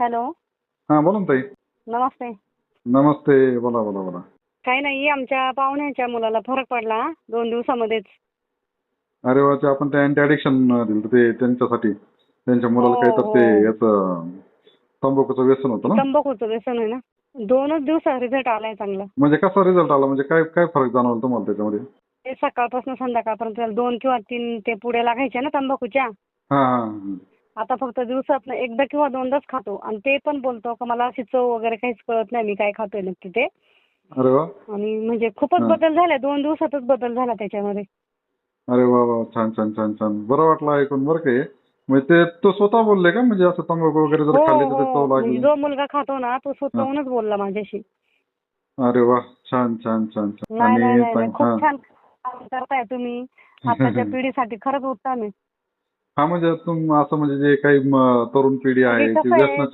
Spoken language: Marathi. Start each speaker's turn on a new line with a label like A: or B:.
A: हॅलो.
B: हा बोला ना ताई.
A: नमस्ते.
B: नमस्ते बोला बोला बोला.
A: काही नाही आमच्या पाहुण्याच्या मुलाला फरक पडला दोन दिवसामध्येच.
B: अरे वा ते आपण ते अँटी ऍडिक्शन दिलं ते त्यांच्यासाठी. त्यांच्या मुलाला
A: हो,
B: काही तर ते
A: हो.
B: याचं तंबाखूचं व्यसन होतं ना?
A: तंबाखूचं व्यसन आहे ना? दोनच दिवसात रिझल्ट आलाय चांगला.
B: म्हणजे कसा रिझल्ट आला? म्हणजे काय काय फरक जाणवला तुम्हाला त्याच्यामध्ये?
A: ते सकाळपासून संध्याकाळपर्यंत त्याला दोन किंवा तीन ते पुढे लागायच्या ना तंबाखूच्या?
B: हा हा हा.
A: आता फक्त दिवसात एकदा किंवा दोनदाच खातो. आणि ते पण बोलतो का मला अशी चव वगैरे काहीच कळत नाही मी काय खातोय नक्की ते.
B: अरे वा.
A: आणि म्हणजे खूपच
B: हा.
A: बदल झाला दोन दिवसातच बदल झाला त्याच्यामध्ये.
B: अरे वा वा छान छान छान छान. बरं वाटलं ऐकून बरं का हे. म्हणजे ते तो स्वतः बोलले का? म्हणजे असं तंबाखू वगैरे जर
A: हो
B: खाल्ली तर ते
A: हो
B: चव
A: म्हणजे
B: लागली
A: जो मुलगा खातो ना तो स्वतःहूनच बोलला माझ्याशी.
B: अरे वा छान छान छान छान.
A: नाही नाही नाही नाही.
B: चांग-
A: खूप
B: हा.
A: छान काम करताय तुम्ही. आताच्या पिढीसाठी खरंच उत्तम आहे.
B: हा म्हणजे तुम असं म्हणजे जे काही तरुण पिढी आहे
A: म्हणजे
B: ती व्यसनाच्या